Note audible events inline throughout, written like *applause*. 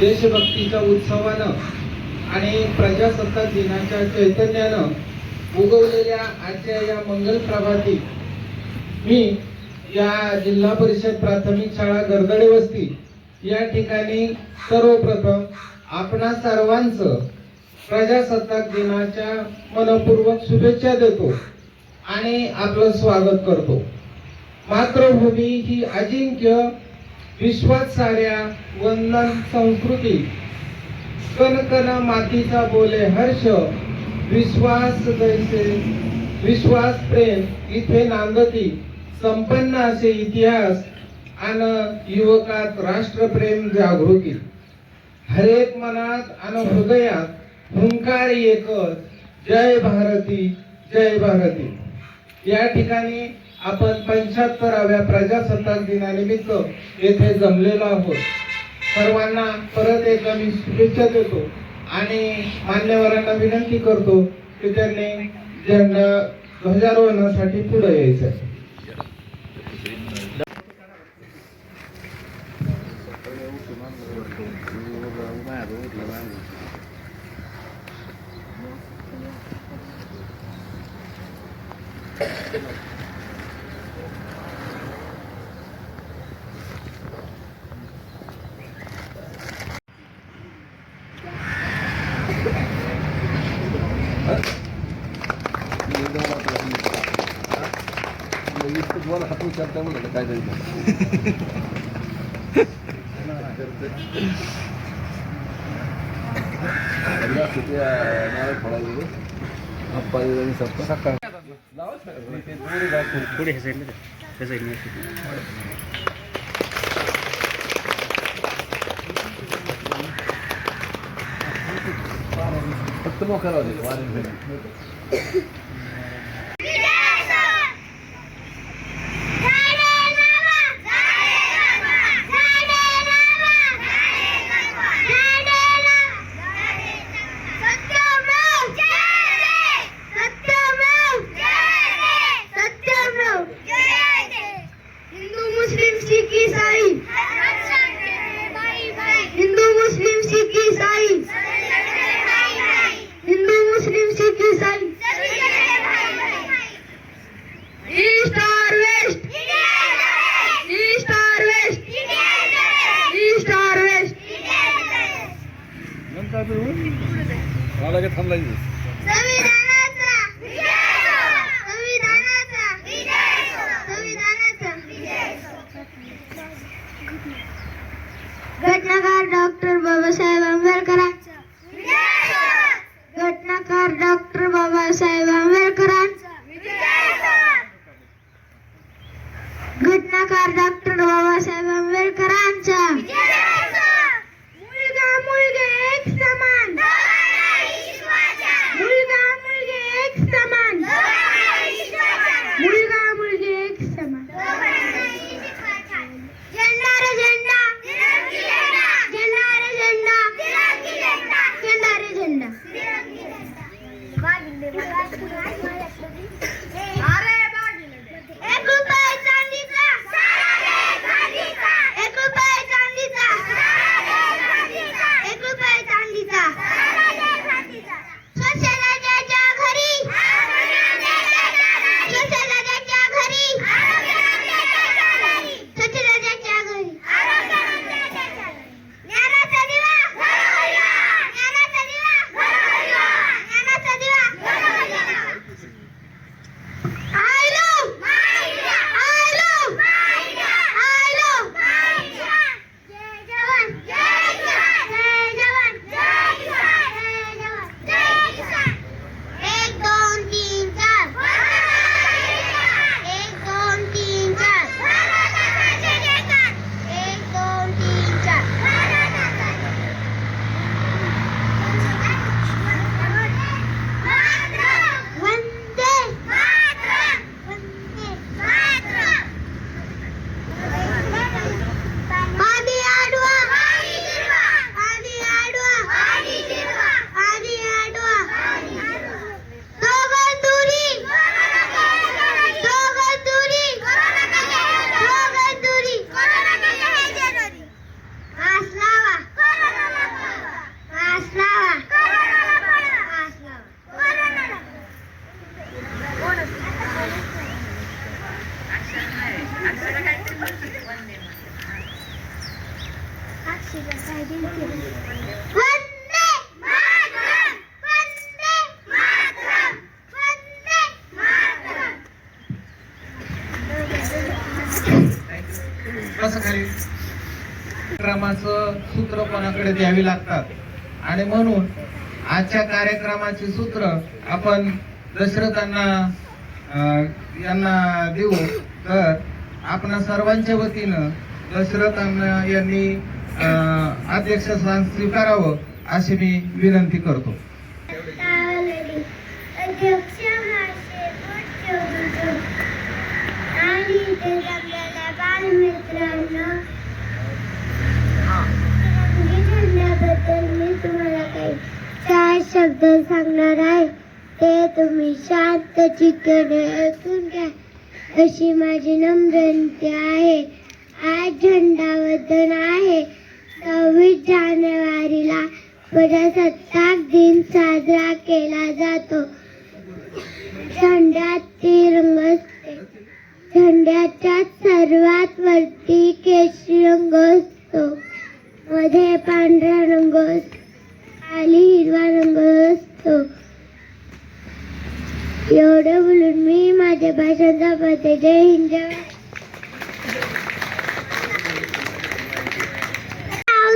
देशभक्तीच्या उत्सवानं आणि प्रजासत्ताक दिनाच्या चैतन्यानं उगवलेल्या आजच्या या मंगल प्रभाती मी या जिल्हा परिषद प्राथमिक शाळा गरदडे वस्ती या ठिकाणी सर्वप्रथम आपणा सर्वांचं प्रजासत्ताक दिनाच्या मनपूर्वक शुभेच्छा देतो आणि आपलं स्वागत करतो. मातृभूमी ही अजिंक्य विश्वात साऱ्या वंदन संस्कृती. कनकन मातीचा बोले हर्ष. विश्वास जैसे विश्वास प्रेम इथे नांदती. संपन्न असे इतिहास आणि युवकात राष्ट्रप्रेम जागृती. हरेक मनात आणि हृदयात हुंकार एकच. जय भारती जय भारती. या ठिकाणी आपण पंच्याहत्तराव्या प्रजासत्ताक दिनानिमित्त येथे जमलेलो आहोत. सर्वांना परत एकदा मी शुभेच्छा देतो आणि मान्यवरांना विनंती करतो की त्यांनी झेंडा ध्वजारोहणासाठी पुढे यायचं आहे. तुम्हाला करता म्हणलं? काय पुढे ह्या साईडला त्या साईडने फक्त मोकळा होते वारे मला काय थांबलायचं. कार्यक्रमाचं सूत्र कोणाकडे द्यावी लागतात? आणि म्हणून आजच्या कार्यक्रमाची सूत्र आपण दशरथांना यांना देऊ. तर आपण सर्वांच्या वतीनं दशरथांना यांनी अध्यक्ष स्थान स्वीकारावं अशी मी विनंती करतो अध्यक्ष आणि इथे जमलेल्या बालमित्रांनो तर मी तुम्हाला काही चार शब्द सांगणार आहे. ते तुम्ही शांत चिकने ऐकून घ्या. अशी माझी नम्र विनंती आहे आज झेंडावंदन आहे. सव्वीस जानेवारीला प्रजासत्ताक दिन साजरा केला जातो. झेंड्यात तिरंग असते झेंड्याच्या सर्वात वरती केशरी रंग असतो. मध्ये पांढरा रंग खाली हिरवा रंग असतो. एवढं बोलून मी माझ्या भाषण संपवते जय हिंद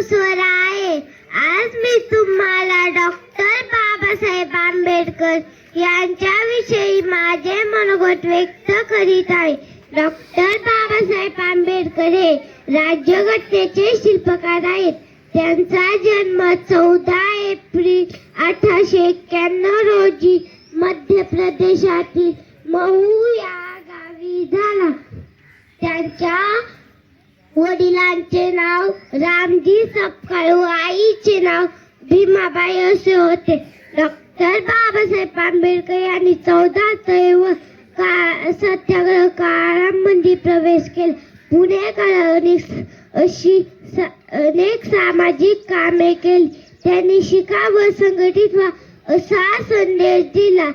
स्वरा आहे. आज मी तुम्हाला डॉक्टर बाबासाहेब आंबेडकर यांच्याविषयी माझे मनोगत व्यक्त करीत आहे. डॉक्टर बाबासाहेब आंबेडकर हे राज्यघटनेचे शिल्पकार आहेत. त्यांचा जन्म चौदा एप्रिल अठराशे एक्क्याण्णव रोजी मध्य प्रदेशातील महू या गावी झाला. त्यांच्या वडिलांचे नाव रामजी सपकाळ व आईचे नाव भीमाबाई असे होते. डॉक्टर बाबासाहेब आंबेडकर यांनी चौदा का सत्याग्रह काळामध्ये प्रवेश केला. पुणे अशी स- अनेक सामाजिक कामे केली. त्यांनी शिका व संघटित व्हा असा संदेश दिला.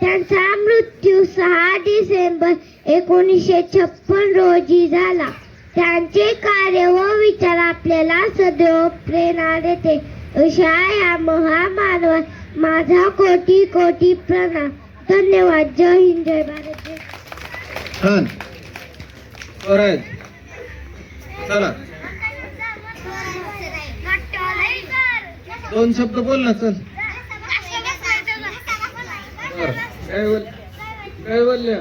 त्यांचा मृत्यू सहा डिसेंबर एकोणीसशे छप्पन रोजी झाला. त्यांचे कार्य व विचार आपल्याला सदैव प्रेरणा देते अशा या महामानवा माझा कोटी कोटी प्रणाम. धन्यवाद. जय हिंद. जय भारत. चला दोन शब्द बोल ना चल काय बोल काय बोलले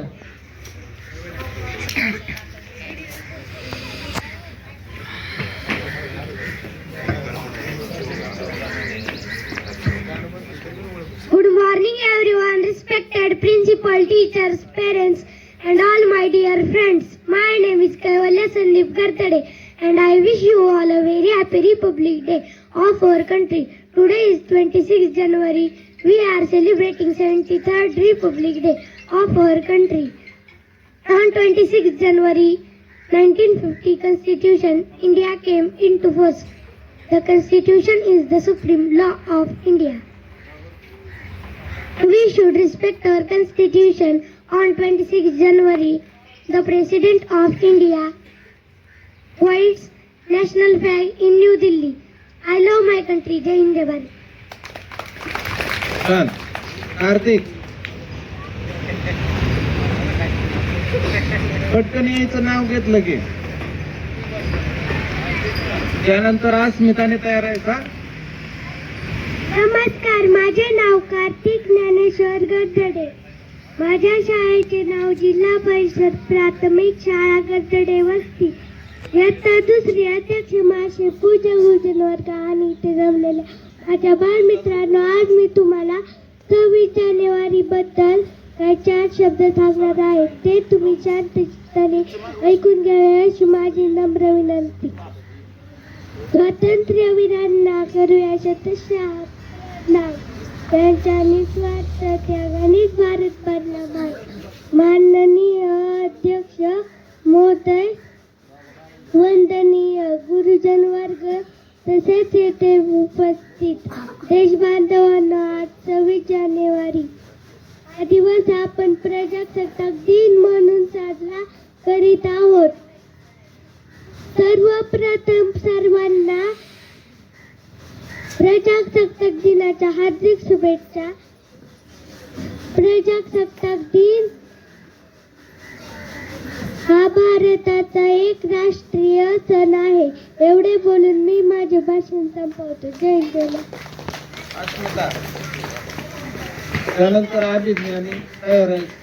Good morning, everyone, respected principal, teachers, parents, and all my dear friends. My name is Kaivalya Sandeep Gartade, and I wish you all a very happy Republic Day of our country. Today is 26 January. We are celebrating 73rd Republic Day of our country. On 26 January 1950 Constitution, India came into force. The Constitution is the supreme law of India. We should respect our constitution on 26 January. The President of India hoists national flag in New Delhi. I love my country. Jai Hind Bharat. छान कार्तिक पटकन यायचं नाव घेतलं की त्यानंतर अस्मिताने तयार आहे का नमस्कार माझे नाव कार्तिक ज्ञानेश्वर गद्धडे माझ्या शाळेचे नाव जिल्हा परिषद प्राथमिक शाळा गद्धडे वस्ती. इयत्ता दुसरी अध्यक्ष मासे पूजा भोजन वर्ग आणि इथे जमलेल्या माझ्या बालमित्रांनो आज मी तुम्हाला सव्वीस जानेवारी बद्दल काही चार शब्द सांगणार आहे. ते तुम्ही शांत चित्ताने ऐकून घ्यावे अशी माझी नम्र विनंती. स्वातंत्र्यवीरांना करूया शतशा नाव. त्यांच्या निस्वार्थ त्यागाने भारत बनला माननीय अध्यक्ष महोदय वंदनीय गुरुजन वर्ग तसेच येथे उपस्थित देशबांधवांना आज सव्वीस जानेवारी हा दिवस आपण प्रजासत्ताक दिन म्हणून साजरा करीत आहोत. सर्वप्रथम सर्वांना प्रजासत्ताक दिनाच्या हार्दिक शुभेच्छा. प्रजासत्ताक दिन हा भारताचा एक राष्ट्रीय सण आहे. एवढे बोलून मी माझे भाषण संपवतो. जय जय त्यानंतर अभिज्ञानी तयार आहे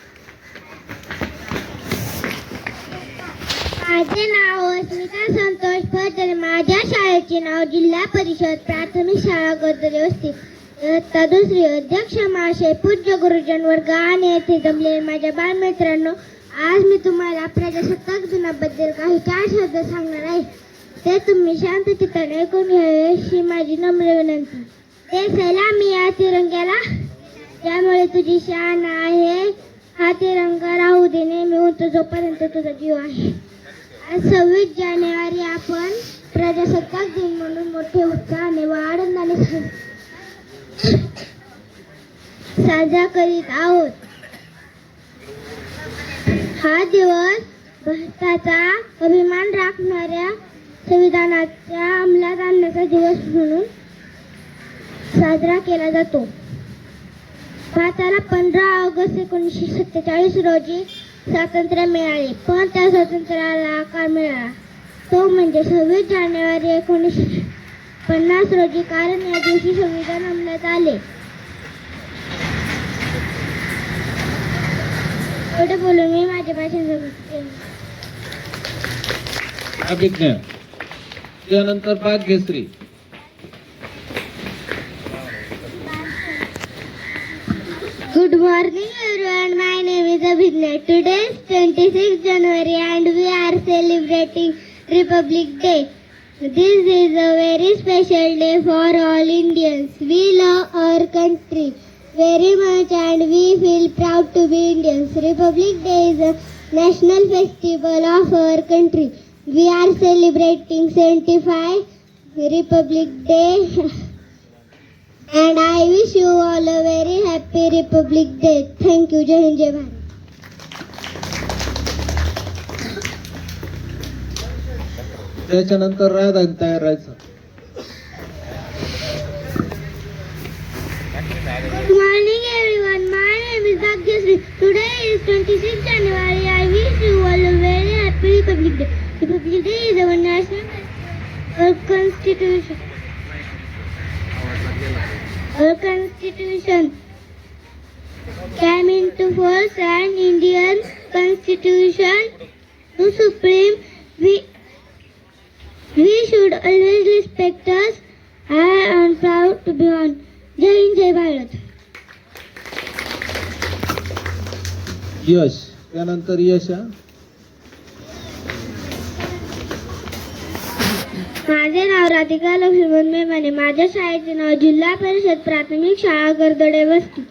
माझे नाव अस्मिता संतोष फडतरे माझ्या शाळेचे नाव जिल्हा परिषद प्राथमिक शाळा गदरे वस्ती. इयत्ता दुसरी अध्यक्ष महाशय पूज्य गुरुजन वर्ग आणि येथे जमलेले माझ्या बालमित्रांनो आज मी तुम्हाला प्रजासत्ताक दिनाबद्दल काही चार शब्द सांगणार आहे. ते तुम्ही शांत चित्ताने ऐकून घ्यावे अशी माझी नम्र विनंती. ते सलामी या तिरंग्याला. त्यामुळे तुझी शान आहे. हा तिरंगा राहू दे नेहमी होतो जोपर्यंत तुझा जीव आहे. सव्वीस जानेवारी आपण प्रजासत्ताक दिन म्हणून मोठे उत्साहाने व आनंदाने साजरा करीत आहोत. हा दिवस भारताचा अभिमान राखणाऱ्या संविधानाच्या अंमलात आणण्याचा दिवस म्हणून साजरा केला जातो. भारताला पंधरा ऑगस्ट एकोणीसशे सत्तेचाळीस रोजी स्वातंत्र्य मिळाले. पण त्या स्वातंत्र्याला आकार मिळाला? तो म्हणजे सव्वीस जानेवारी एकोणीसशे पन्नास रोजी कारण या दिवशी संविधान अंमलात आले. एवढे बोलून मी माझे भाषण संपवते. अभिज्ञा त्यानंतर Good morning everyone, my name is Abhidnya. Today is 26 January and we are celebrating Republic Day. This is a very special day for all Indians. We love our country very much and we feel proud to be Indians. Republic Day is a national festival of our country. We are celebrating 75 Republic Day *laughs* and I wish you all a very happy Republic Day. Thank you. Jai Hind, Jai Bharat. त्याच्यानंतर राधान तयार राहायचं Good morning, everyone. My name is Bhagyasri. Today is 26 January. I wish you all a very happy Republic Day. Republic Day is our national festival. Our constitution. Our constitution came into force and Indian constitution to supreme. We we should always respect us. I am proud to be on. जय हिंद जय भारत यश त्यानंतर यश हा. माझे नाव राधिका लक्ष्मण मेमाने माझ्या शाळेचे नाव जिल्हा परिषद प्राथमिक शाळा गर्दडे वस्ती.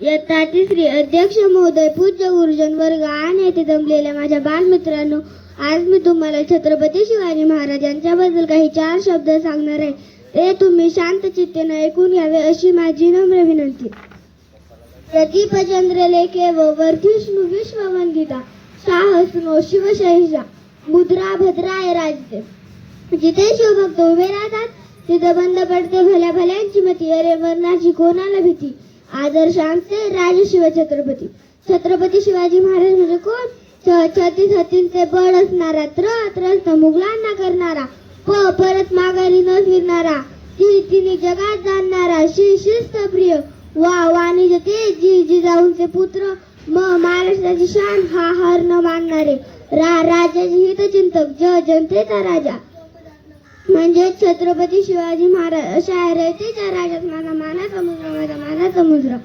इयत्ता तिसरी अध्यक्ष महोदय पूज्य गुरुजन वर्ग आणि येथे जमलेल्या माझ्या बालमित्रांनो आज मी तुम्हाला छत्रपती शिवाजी महाराजांच्या बद्दल काही चार शब्द सांगणार आहे. ते तुम्ही शांत चित्तेने ऐकून घ्यावे अशी माझी नम्र विनंती. प्रदीपचंद्र लेखे व वर्धिष्णू विश्ववंदिता साहसनो शिवशैषा मुद्रा भद्राय राज्य. जिथे शिवभक्त उभे राहतात तिथे बंद पडते भल्या भल्यांची मती. अरे मरणाची कोणाला भीती? आदर्शांचे राज शिव छत्रपती. छत्रपती शिवाजी महाराज म्हणजे कोण? छ- छत्तीस हत्तींचे बळ असणारा त्र त्रस्त मुघलांना करणारा प परत माघारी न फिरणारा ती तिने जगात जाणणारा श्री शिस्त प्रिय वा वाणिज्य ते जी जिजाऊंचे पुत्र म महाराष्ट्राची शान हा हर न मानणारे रा राजाचे हितचिंतक ज जनतेचा राजा. म्हणजे छत्रपती शिवाजी महाराज अशा रयतेच्या माझा माना समुद्र माझा माना समुद्र.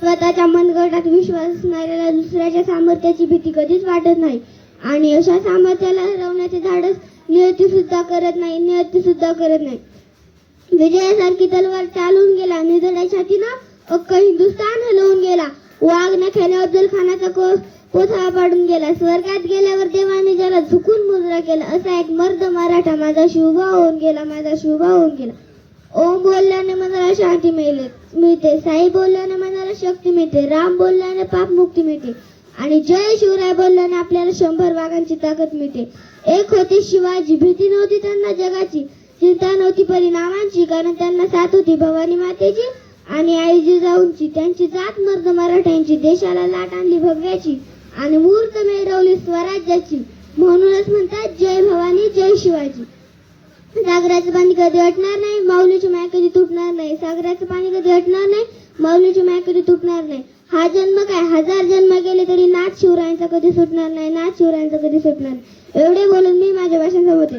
स्वतःच्या मनगटात विश्वास असणाऱ्याला दुसऱ्याच्या सामर्थ्याची भीती कधीच वाटत नाही. आणि अशा सामर्थ्याला हरवण्याचे धाडस नियती सुद्धा करत नाही नियती सुद्धा करत नाही. विजयासारखी तलवार चालून गेला निधड्या छातीनं अख्खा हिंदुस्थान हलवून गेला. वाघ नख्याने अफजल खानाचा कोस कोथळा पाडून गेला. स्वर्गात गेल्यावर देवाने ज्याला झुकून मुजरा केला असा एक मर्द मराठा माझा शिवभा होऊन गेला माझा शिवभा होऊन गेला. ओम बोलल्याने मनाला शांती मिळते मिळते. साई बोलल्याने मनाला शक्ती मिळते राम बोलल्याने पाप मुक्ती मिळते. आणि जय शिवराय बोलल्याने आपल्याला शंभर वाघांची ताकद मिळते. एक होते शिवाजी भीती नव्हती त्यांना जगाची चिंता नव्हती परिणामांची कारण त्यांना साथ होती भवानी मातेची आणि आई जिजाऊंची. त्यांची जात मर्द मराठ्यांची देशाला लाट आणली भव्याची आणि मूर्त मिळवली स्वराज्याची. म्हणूनच म्हणतात जय भवानी जय शिवाजी. सागराचं पाणी कधी हटणार नाही माऊलीची माया कधी तुटणार नाही. सागराचं पाणी कधी हटणार नाही माऊलीची माया कधी तुटणार नाही. हा जन्म काय? हजार जन्म गेले तरी नाथ शिवरायांचा कधी सुटणार नाही नाथ शिवरायांचा कधी सुटणार नाही. एवढे बोलून मी माझ्या भाषण संपवते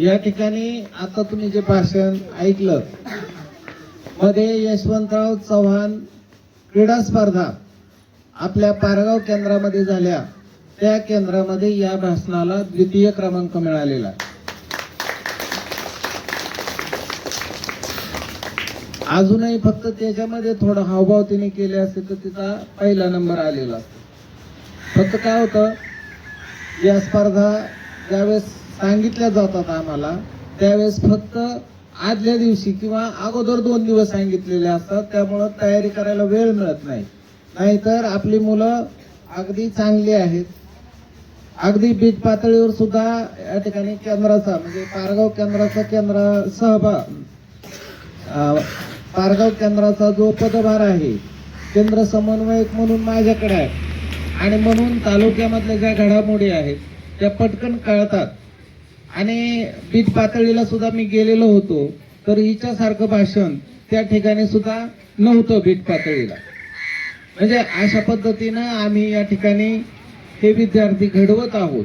या ठिकाणी आता तुम्ही जे भाषण ऐकलं मध्ये यशवंतराव चव्हाण क्रीडा स्पर्धा आपल्या पारगाव केंद्रामध्ये झाल्या. त्या केंद्रामध्ये या भाषणाला द्वितीय क्रमांक मिळालेला अजूनही फक्त त्याच्यामध्ये थोडं हावभाव तिने केले असते तर तिचा पहिला नंबर आलेला फक्त काय होतं या स्पर्धा ज्यावेळेस सांगितल्या जातात आम्हाला त्यावेळेस फक्त आदल्या दिवशी किंवा अगोदर दोन दिवस सांगितलेले असतात त्यामुळं तयारी करायला वेळ मिळत नाही. नाहीतर आपली मुलं अगदी चांगली आहेत. अगदी बीट पातळीवर सुद्धा या ठिकाणी केंद्राचा म्हणजे पारगाव केंद्राचा केंद्र सहभाग पारगाव केंद्राचा जो पदभार आहे केंद्र समन्वयक म्हणून माझ्याकडे आहे. आणि म्हणून तालुक्यामधल्या ज्या घडामोडी आहेत त्या पटकन कळतात. आणि पीठ पातळीला सुद्धा मी गेलेलो होतो तर हिच्यासारखं भाषण त्या ठिकाणी सुद्धा नव्हतं बीट पातळीला. म्हणजे अशा पद्धतीनं आम्ही या ठिकाणी हे विद्यार्थी घडवत आहोत.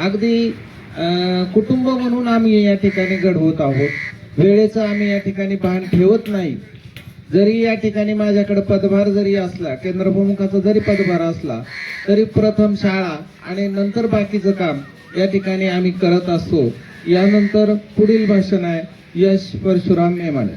अगदी कुटुंब म्हणून आम्ही या ठिकाणी घडवत आहोत. वेळेचं आम्ही या ठिकाणी भान ठेवत नाही. जरी या ठिकाणी माझ्याकडे पदभार जरी असला केंद्रप्रमुखाचा जरी पदभार असला तरी प्रथम शाळा आणि नंतर बाकीचं काम या ठिकाणी आम्ही करत असतो. यानंतर पुढील भाषण आहे यश परशुराम मेमाने.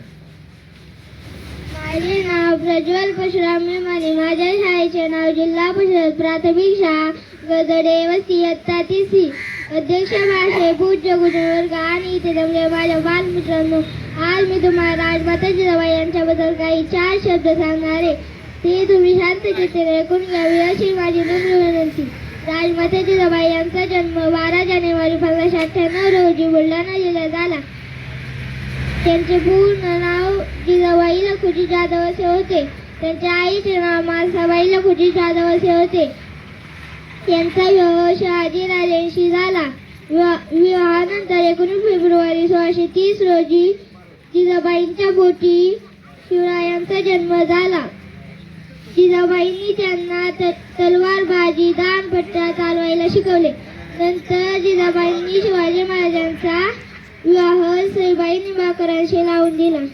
माझे नाव प्रज्वल परशुराम मेमाने. माझ्या शाळेचे नाव जिल्हा परिषद प्राथमिक शाळा गदडे वस्ती इयत्ता तिसी अध्यक्ष भाषे पूज्य गुजवर्ग आणि इथे जमले माझ्या बालमित्रांनो. आज मी तुम्हाला राजमाता जिजाबाई यांच्याबद्दल काही चार शब्द सांगणार आहे. ते तुम्ही शांत चित्तेने ऐकून घ्यावी अशी माझी नम्र विनंती. राजमाता जिजाबाई यांचा जन्म बारा जानेवारी पंधराशे अठ्ठ्याण्णव रोजी बुलढाणा जिल्ह्यात झाला. त्यांचे पूर्ण नाव जिजाबाई लखुजी जाधव असे होते. त्यांच्या आईचे नाव मालसाबाई लखुजी जाधव असे होते. त्यांचा विवाह शहाजी राजेंशी झाला. विवा- विवाहानंतर एकोणीस फेब्रुवारी सोळाशे तीस रोजी जिजाबाईंच्या बोटी शिवरायांचा जन्म झाला. जिजाबाईंनी त्यांना त- तलवारबाजी दानपट्टा चालवायला शिकवले. नंतर जिजाबाईंनी शिवाजी महाराजांचा विवाह सईबाई निंबाळकरांशी लावून दिला.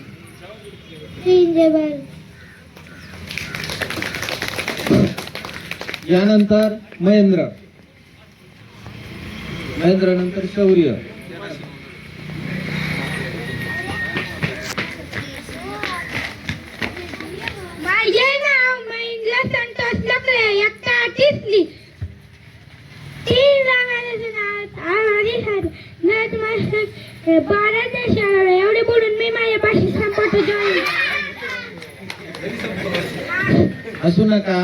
यानंतर महेंद्र. महेंद्र नंतर शौर्य माझे नाव महेंद्र संतोष लकडे रांगाचे नाव आम्हाला साधे नथ मास्टर बारा देशावर एवढे बोलून मी माझ्या भाषेत संपवतो जॉईन असू नका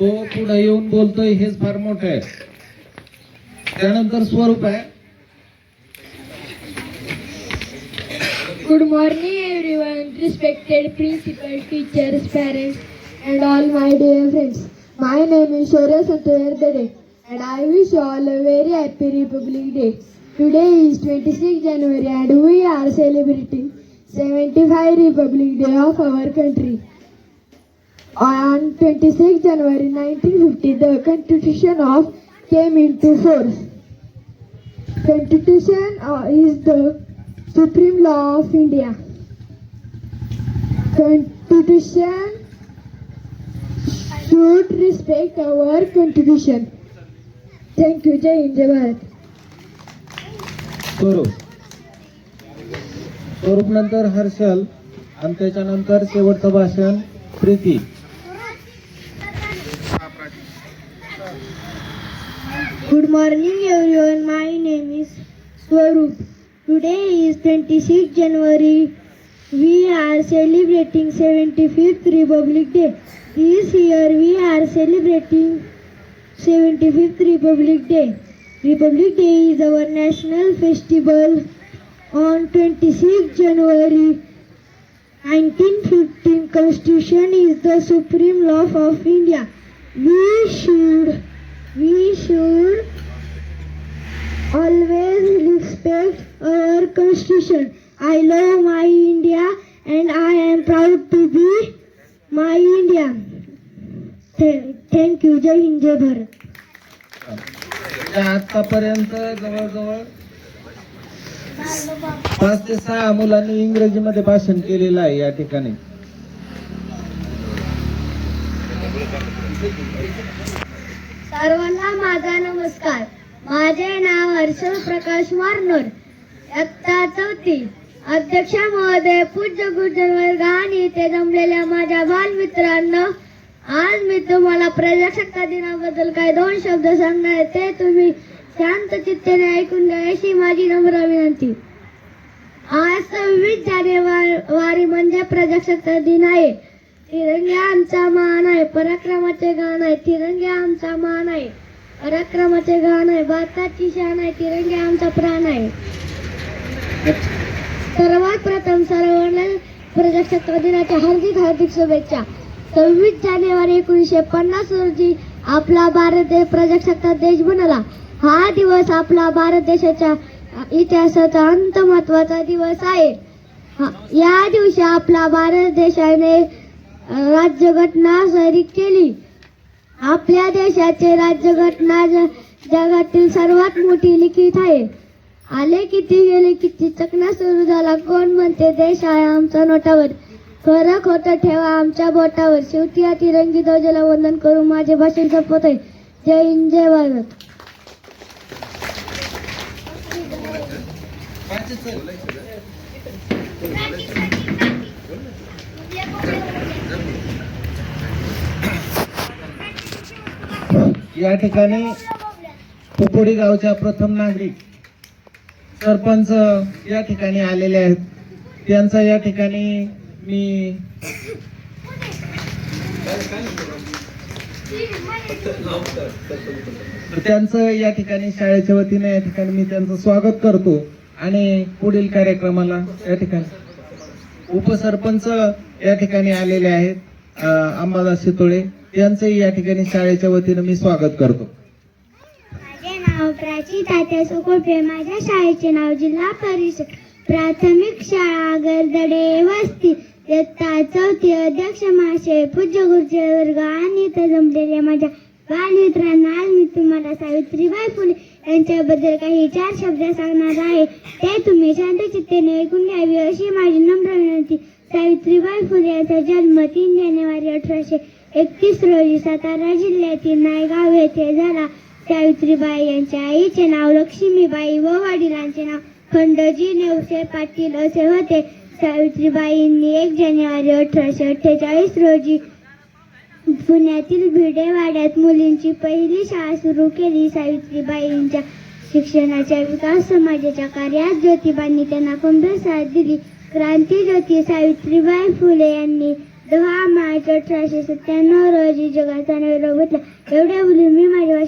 तो पुढे येऊन बोलतोय हेच फार मोठं आहे. त्यानंतर स्वरूप आहे. Good morning everyone, respected principal, teachers, parents and all my dear friends. My name is Shorya Santoyardade and I wish you all a very happy Republic Day. Today is 26 January and we are celebrating 75 Republic Day of our country. On 26 January 1950, the Constitution of came into force. Constitution uh, is the supreme law of India. Constitution should respect our constitution. Thank you, Jai Hind, Jai Bharat. स्वरूप स्वरूप नंतर हर्षल आणि त्याच्यानंतर शेवटचं भाषण Preeti Good morning, everyone. My name is Swaroop. Today is 26 January. We are celebrating 75th Republic Day. This year we are celebrating 75th Republic Day. Republic Day is our national festival on 26 January 1915 Constitution is the supreme law of India. We should we should always respect our constitution. I love my India and I am proud to be Th- Thank you. जय हिंद जय भारत. आतापर्यंत जवळजवळ पाच ते सहा मुलांनी इंग्रजीमध्ये भाषण केलेलं आहे या ठिकाणी. सर्वांना माझा नमस्कार. माझे नाव हर्षल प्रकाश वारनोर. चौथी. अध्यक्ष महोदय पूज्य गुरुजन आणि इथे जमलेल्या माझ्या बालमित्रांनो आज मी तुम्हाला प्रजासत्ताक दिनाबद्दल काही दोन शब्द सांगणार ते तुम्ही शांत चित्तेने ऐकून घ्या अशी माझी नम्र विनंती. आज सव्वीस जानेवारी म्हणजे प्रजासत्ताक दिन आहे. तिरंगी आमचा मान आहे. पराक्रमाचे गाण आहे. तिरंगी आमचा मान आहे. पराक्रमाचे गाण आहे. भारताची शान आहे. तिरंगी आमचा प्राण आहे. सर्वात प्रथम सर्वांना प्रजासत्ताक दिनाच्या हार्दिक हार्दिक शुभेच्छा. सव्वीस जानेवारी एकोणीसशे पन्नास रोजी आपला भारत देश प्रजासत्ताक देश बनला. हा दिवस आपला भारत देशाच्या इतिहासाचा अंत महत्त्वाचा दिवस आहे. हा- या दिवशी आपला भारत देशाने राज्यघटना जारी केली. आपल्या देशाचे राज्यघटना ज- जगातील सर्वात मोठी लिखित आहे. आले किती गेले किती? चकना सुरू झाला. कोण म्हणते देश आहे आमचा नोटावर. फरक होत ठेवा आमच्या बोटावर. शेवटी या तिरंगी ध्वजाला वंदन करून माझे भाषण संपवत आहे जय हिंद जय भारत. या ठिकाणी पुपोडी गावच्या प्रथम नागरिक सरपंच या ठिकाणी आलेले आहेत. त्यांचा या ठिकाणी मी त्यांचं या ठिकाणी शाळेच्या वतीने या ठिकाणी मी त्यांचं स्वागत करतो आणि पुढील कार्यक्रमाला या ठिकाणी उपसरपंच या ठिकाणी आलेले आहेत अंबादास शितोळे. यांचंही या ठिकाणी शाळेच्या वतीनं मी स्वागत करतो. नाव प्राची तात्या सुकोटे माझ्या शाळेचे नाव जिल्हा परिषद. प्राथमिक शाळा गरदडे वस्ती. इयत्ता चौथी अध्यक्ष महाशय पूज्य गुरुचे वर्ग आणि इथं जमलेल्या माझ्या बालमित्रांना आज मी तुम्हाला सावित्रीबाई फुले यांच्याबद्दल काही चार शब्द सांगणार आहे. ते तुम्ही शांत चित्तेने ऐकून घ्यावी अशी माझी नम्र विनंती. सावित्रीबाई फुले यांचा जन्म तीन जानेवारी अठराशे एकतीस रोजी सातारा जिल्ह्यातील नायगाव येथे झाला. सावित्रीबाई यांच्या आईचे नाव लक्ष्मीबाई व वडिलांचे नाव खंडजी नेवसे पाटील असे होते. सावित्रीबाईंनी एक जानेवारी अठराशे अठ्ठेचाळीस रोजी पुण्यातील भिडेवाड्यात मुलींची पहिली शाळा सुरू केली. सावित्रीबाईंच्या शिक्षणाच्या विकास समाजाच्या कार्यात ज्योतिबांनी त्यांना खंबीर साथ दिली. क्रांती ज्योती सावित्रीबाई फुले यांनी दहा मार्च अठराशे सत्त्याण्णव रोजी जगाचा निरोप घेतला एवढ्या बोलून मी माझ्या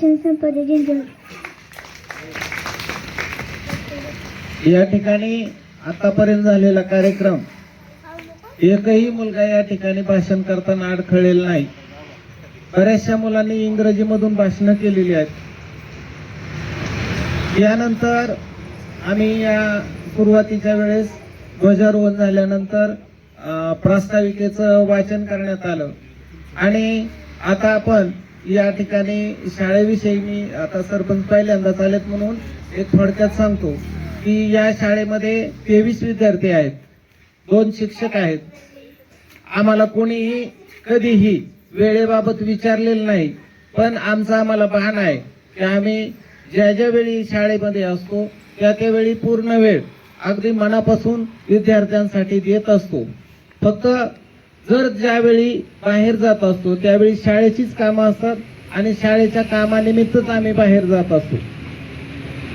या ठिकाणी आतापर्यंत झालेला कार्यक्रम. एकही मुलगा या ठिकाणी भाषण करताना अडखळलेला नाही. बऱ्याचशा मुलांनी इंग्रजीमधून भाषणं केलेली आहेत. यानंतर आम्ही या सुरुवातीच्या वेळेस ध्वजारोहण झाल्यानंतर प्रास्ताविकेचं वाचन करण्यात आलं. आणि आता आपण या ठिकाणी शाळेविषयी मी आता सरपंच पहिल्यांदाच आलेत म्हणून एक थोडक्यात सांगतो की या शाळेमध्ये तेवीस विद्यार्थी आहेत. दोन शिक्षक आहेत. आम्हाला कोणीही कधीही वेळेबाबत विचारलेलं नाही पण आमचं आम्हाला भान आहे की आम्ही ज्या ज्या वेळी शाळेमध्ये असतो त्या त्यावेळी पूर्ण वेळ अगदी मनापासून विद्यार्थ्यांसाठी देत असतो. फक्त जर ज्यावेळी बाहेर जात असतो त्यावेळी शाळेचीच कामं असतात आणि शाळेच्या कामानिमित्तच आम्ही बाहेर जात असतो.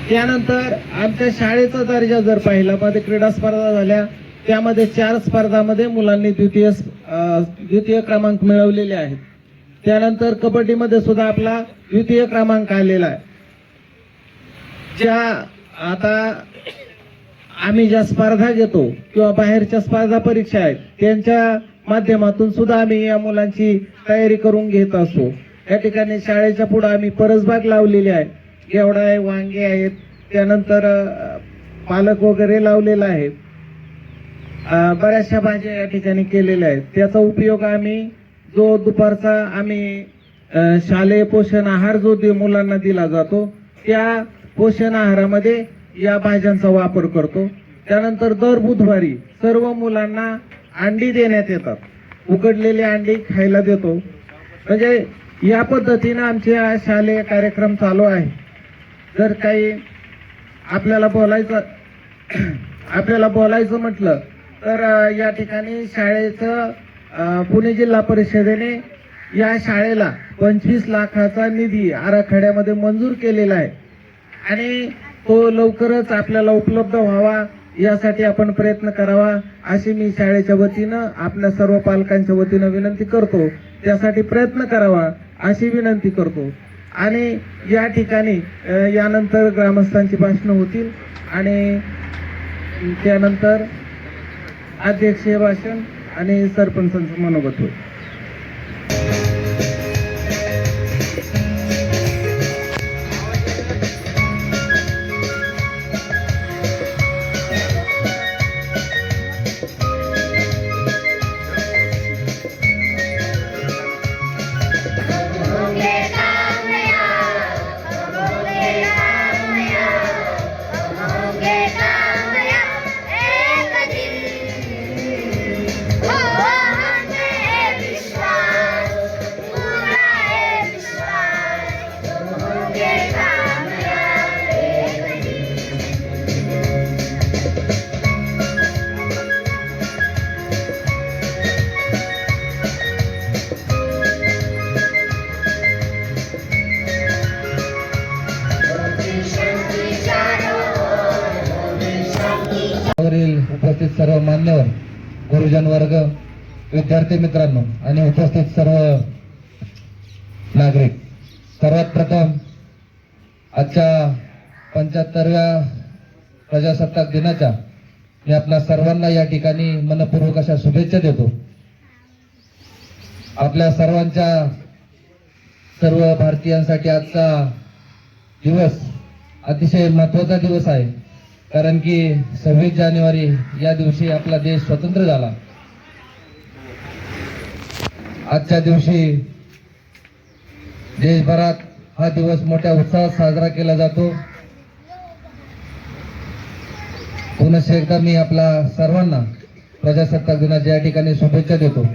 त्यानंतर आमच्या शाळेचा दर्जा जर पाहिला मध्ये क्रीडा स्पर्धा झाल्या त्यामध्ये चार स्पर्धामध्ये मुलांनी द्वितीय द्वितीय क्रमांक मिळवलेले आहेत. त्यानंतर कबड्डीमध्ये सुद्धा आपला द्वितीय क्रमांक आलेला आहे. ज्या आता आम्ही ज्या स्पर्धा घेतो किंवा बाहेरच्या स्पर्धा परीक्षा आहेत त्यांच्या माध्यमातून सुद्धा आम्ही या मुलांची तयारी करून घेत असतो. या ठिकाणी शाळेच्या पुढे आम्ही परसबाग लावलेली आहे. गेवडा आहे वांगे आहेत त्यानंतर पालक वगैरे लावलेला आहे. बऱ्याचशा भाज्या या ठिकाणी केलेल्या आहेत. त्याचा उपयोग आम्ही जो दुपारचा आम्ही शालेय पोषण आहार जो मुलांना दिला जातो त्या पोषण आहारामध्ये या भाज्यांचा वापर करतो. त्यानंतर दर बुधवारी सर्व मुलांना अंडी देण्यात येतात. उकडलेली अंडी खायला देतो. म्हणजे या पद्धतीनं आमचे हा शालेय कार्यक्रम चालू आहे. जर काही आपल्याला बोलायचं आपल्याला बोलायचं म्हटलं तर या ठिकाणी शाळेचं पुणे जिल्हा परिषदेने या शाळेला पंचवीस लाखाचा निधी आराखड्यामध्ये मंजूर केलेला आहे. आणि तो लवकरच आपल्याला उपलब्ध व्हावा यासाठी आपण प्रयत्न करावा अशी मी शाळेच्या वतीनं आपल्या सर्व पालकांच्या वतीनं विनंती करतो. त्यासाठी प्रयत्न करावा अशी विनंती करतो. आणि या ठिकाणी यानंतर ग्रामस्थांची भाषणं होतील आणि त्यानंतर अध्यक्षीय भाषण आणि सरपंचांचं मनोगत होईल. उपस्थित सर्व मान्यवर गुरुजन वर्ग विद्यार्थी मित्रांनो आणि उपस्थित सर्व नागरिक. सर्वात प्रथम आजच्या पंच्याहत्तरव्या प्रजासत्ताक दिनाच्या मी आपल्या सर्वांना या ठिकाणी मनपूर्वक अशा शुभेच्छा देतो. आपल्या सर्वांच्या सर्व भारतीयांसाठी आजचा दिवस अतिशय महत्त्वाचा दिवस आहे. कारण की सव्वीस जानेवारी या दिवशी आपला देश स्वतंत्र झाला. आजच्या दिवशी देशभरात हा दिवस मोठ्या उत्साहात साजरा केला जातो. पुनश्च एकदा मी आपला सर्वांना प्रजासत्ताक दिनाच्या या ठिकाणी शुभेच्छा देतो.